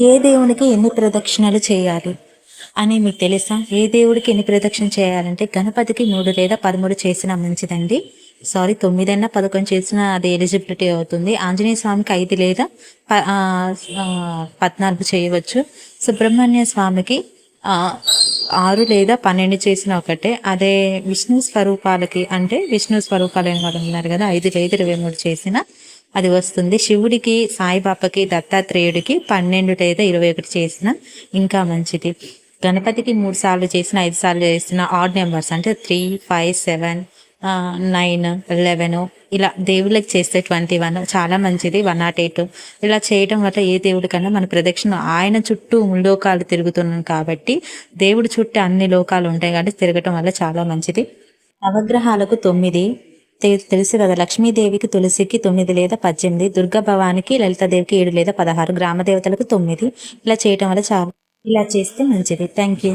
ఏ దేవునికి ఎన్ని ప్రదక్షిణలు చేయాలి అని మీకు తెలుసా? ఏ దేవుడికి ఎన్ని ప్రదక్షిణ చేయాలంటే గణపతికి మూడు లేదా పదమూడు చేసినా మంచిదండి. సారీ తొమ్మిదైనా పదకొండు చేసిన అది ఎలిజిబిలిటీ అవుతుంది. ఆంజనేయ స్వామికి ఐదు లేదా ప- పద్నాలుగు చేయవచ్చు. సుబ్రహ్మణ్య స్వామికి ఆరు లేదా పన్నెండు చేసిన ఒకటే. అదే విష్ణు స్వరూపాలకి అంటే విష్ణు స్వరూపాలైన వాళ్ళు ఉన్నారు కదా ఐదు లేదా ఇరవై మూడు చేసిన అది వస్తుంది. శివుడికి సాయిబాబాకి దత్తాత్రేయుడికి పన్నెండు లేదా ఇరవై ఒకటి చేసిన ఇంకా మంచిది. గణపతికి మూడు సార్లు చేసిన ఐదు సార్లు చేసిన ఆడ్ నెంబర్స్ అంటే three five seven nine eleven ఇలా దేవుళ్ళకి చేస్తే ట్వంటీ వన్ చాలా మంచిది వన్ నాట్ ఎయిట్ ఇలా చేయడం వల్ల ఏ దేవుడి కన్నా మన ప్రదక్షిణ ఆయన చుట్టూ లోకాలు తిరుగుతున్నాం కాబట్టి దేవుడి చుట్టూ అన్ని లోకాలు ఉంటాయి కాబట్టి తిరగటం వల్ల చాలా మంచిది. నవగ్రహాలకు తొమ్మిది తెలుసు కదా లక్ష్మీదేవికి తులసికి తొమ్మిది లేదా పద్దెనిమిది దుర్గా భవానికి లలితాదేవికి ఏడు లేదా పదహారు గ్రామ దేవతలకు తొమ్మిది. ఇలా చేయటం వల్ల చాలా ఇలా చేస్తే మంచిది. Thank you